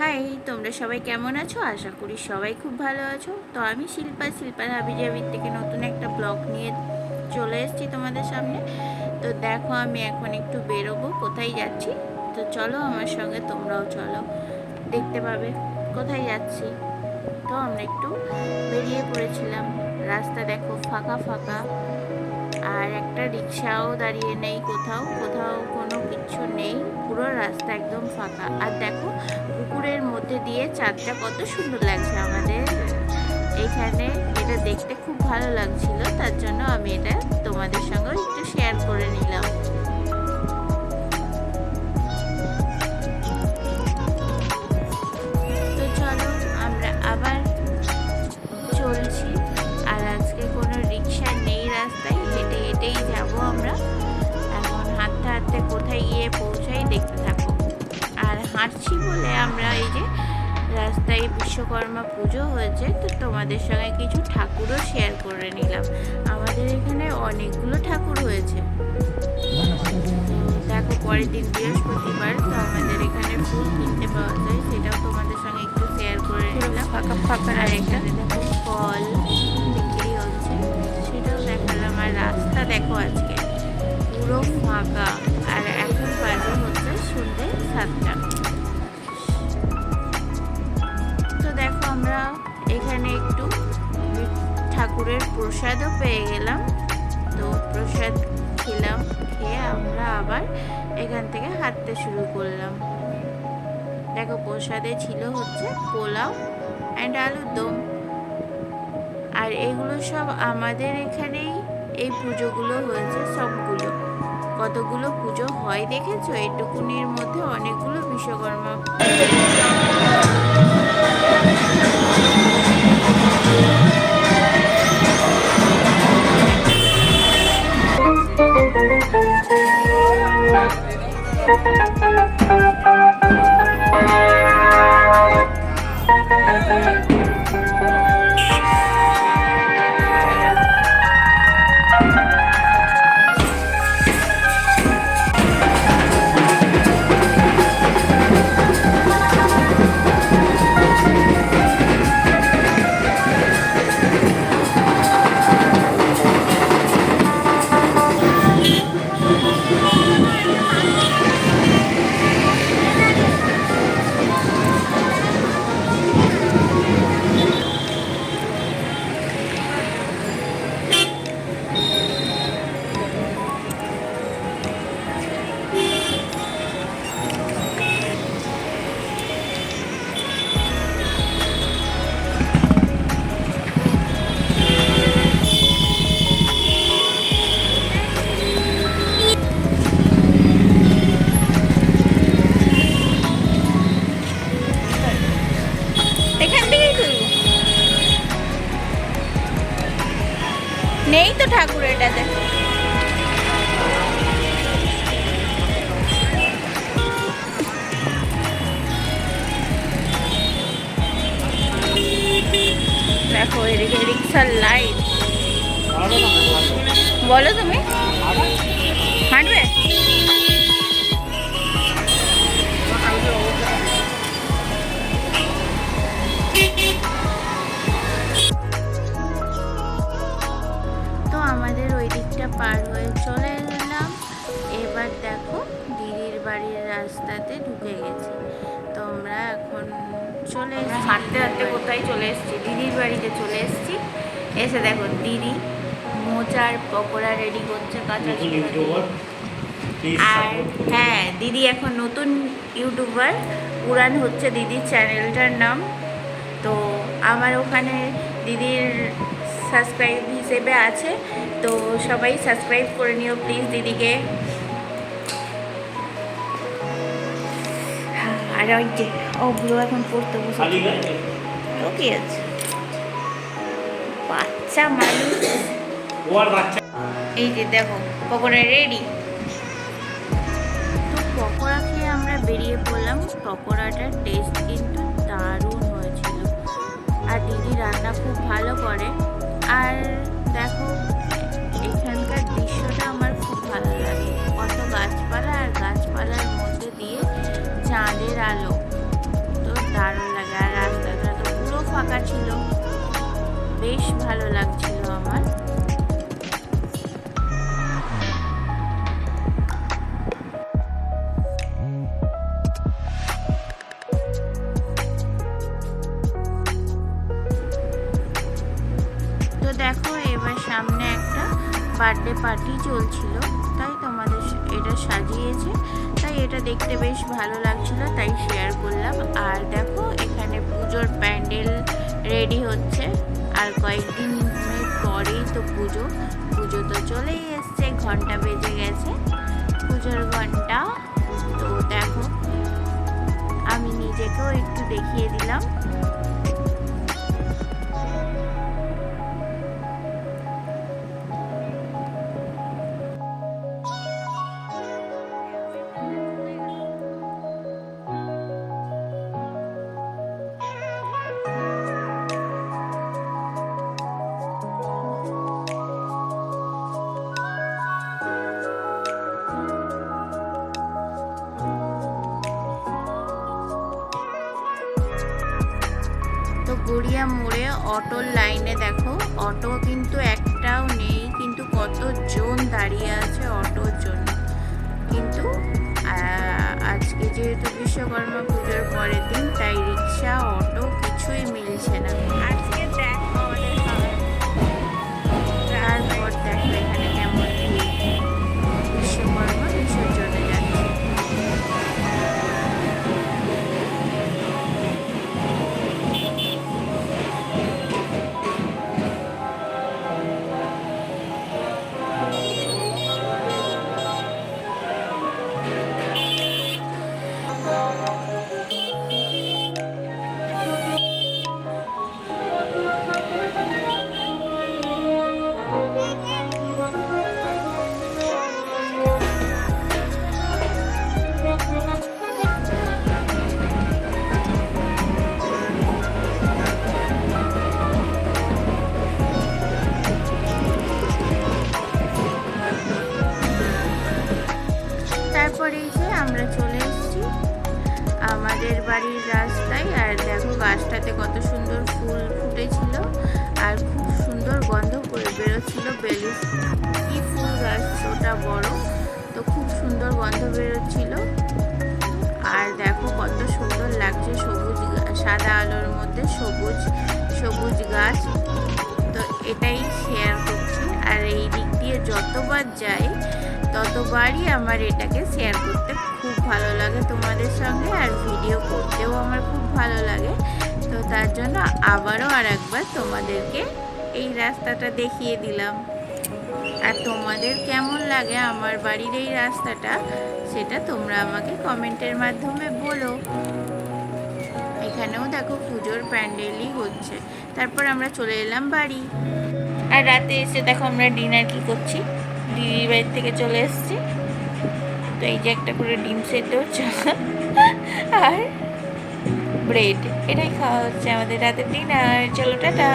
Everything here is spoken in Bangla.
হাই, তোমরা সবাই কেমন আছো? আশা করি সবাই খুব ভালো আছো। তো আমি শিল্পা শিল্পার হাবি জাবির থেকে নতুন একটা ব্লগ নিয়ে চলে এসেছি তোমাদের সামনে। তো দেখো, আমি এখন একটু বেরোবো, কোথায় যাচ্ছি? তো চলো আমার সঙ্গে, তোমরাও চলো। দেখতে পাবে, কোথায় যাচ্ছি? তো আমরা একটু বেরিয়ে পড়েছিলাম। রাস্তা দেখো, ফাঁকা ফাঁকা। আর একটা রিক্সাও দাঁড়িয়ে নেই কোথাও কোথাও কোনো কিছু নেই, পুরো রাস্তা একদম ফাঁকা। আর দেখো, পুকুরের মধ্যে দিয়ে চাঁদটা কত সুন্দর লাগছে আমাদের। এখানে এটা দেখতে খুব ভালো লাগছিল, তার জন্য আমি এটা তোমাদের সঙ্গে একটু শেয়ার করে নিলাম। কোথায় গিয়ে পৌঁছাই দেখতে থাকো। আর হাঁটছি বলে আমরা এই যে রাস্তায় বিশ্বকর্মা পুজো হয়েছে তো তোমাদের সঙ্গে কিছু ঠাকুরও শেয়ার করে নিলাম। আমাদের এখানে অনেকগুলো ঠাকুর হয়েছে। দেখো পরের দিন বৃহস্পতিবার তো আমাদের এখানে ফুল কিনতে পাওয়া যায় সেটাও তোমাদের সঙ্গে একটু শেয়ার করে নিলাম। ফাঁকা ফাঁকা আর এখানে দেখো ফল বিক্রি হচ্ছে সেটাও দেখালাম। আর রাস্তা দেখো আজকে পুরো ফাঁকা। সন্ধ্যে সাতটা। তো দেখো আমরা এখানে একটু ঠাকুরের প্রসাদও পেয়ে গেলাম। তো প্রসাদ খেলাম, খেয়ে আমরা আবার এখান থেকে হাঁটতে শুরু করলাম। দেখো প্রসাদে ছিল হচ্ছে পোলাও অ্যান্ড আলুর দম। আর এগুলো সব আমাদের এখানেই এই পুজোগুলো হয়েছে সবগুলো। কতগুলো পুজো হয় দেখেছ? এটুকুনির মধ্যে অনেকগুলো বিশ্বকর্মা। এখান ঠাকুর এটাতে দেখো এদিকে রিক্সার লাইট বলো তুমি। হাঁটবে? হাঁটতে হাঁটতে কোথায় চলে এসেছি? দিদির বাড়িতে চলে এসেছি। এসে দেখো দিদি মোচার পকোড়া রেডি করছে কাঁচা। আর হ্যাঁ দিদি এখন নতুন ইউটিউবার উড়ান হচ্ছে দিদির চ্যানেলটার নাম। তো আমার ওখানে দিদির সাবস্ক্রাইব হিসেবে আছে। তো সবাই সাবস্ক্রাইব করে নিও প্লিজ দিদিকে। আর ওই যে ওগুলো এখন পড়তে বসে ও কি আছে বাচ্চা মানুষ। এই যে দেখো পকোড়া রেডি তো পকোড়া খেয়ে আমরা বেরিয়ে পড়লাম। পকোড়াটার টেস্ট কিন্তু দারুণ হয়েছিল। আর দিদি রান্না খুব ভালো করে। আর বেশ ভালো লাগছিল আমার। তো দেখো, এবার সামনে একটা বার্থডে পার্টি চলছিল, তাই তোমাদের এটা সাজিয়েছে। তাই এটা দেখতে বেশ ভালো লাগছিল, তাই শেয়ার করলাম। আর দেখো, এখানে পুজোর প্যান্ডেল রেডি হচ্ছে। আর কয়েকদিনের পরেই তো পুজো। পুজো তো চলেই এসছে, ঘণ্টা বেজে গেছে। পুজোর ঘণ্টা। তো দেখো, আমি নিজেকেও একটু দেখিয়ে দিলাম। গড়িয়া মোড়ে অটোর লাইনে দেখো। অটো কিন্তু একটাও নেই, কিন্তু কতজন দাঁড়িয়ে আছে অটোর জন্য। কিন্তু আজকে যেহেতু বিশ্বকর্মা পুজোর পরের দিন, তাই রিক্সা, অটো কিছুই মিলছে না। আজকে বেলুন কি ফুল গাছ ওটা বড় তো খুব সুন্দর গন্ধ বেরোচ্ছিল আর দেখো কত সুন্দর লাগছে সবুজ সাদা আলোর মধ্যে সবুজ সবুজ গাছ তো এটাই শেয়ার করছি আর এই দিক দিয়ে যতবার যাই ততবারই আমার এটাকে শেয়ার করতে খুব ভালো লাগে তোমাদের সঙ্গে আর ভিডিও করতেও আমার খুব ভালো লাগে তো তার জন্য আবারও আর একবার তোমাদেরকে এই রাস্তাটা দেখিয়ে দিলাম আর তোমাদের কেমন লাগে আমার বাড়ির এই রাস্তাটা, সেটা তোমরা আমাকে কমেন্টের মাধ্যমে বলো। এখানেও দেখো পুজোর প্যান্ডেলই হচ্ছে। তারপর আমরা চলে এলাম বাড়ি। আর রাতে এসে দেখো আমরা ডিনার কি করছি। দিদির বাড়ির থেকে চলে এসেছি। তো এই যে একটা করে ডিম সেদ্ধ চা আর ব্রেড, এটাই খাওয়া হচ্ছে আমাদের রাতের ডিনার। চলো, টাটা।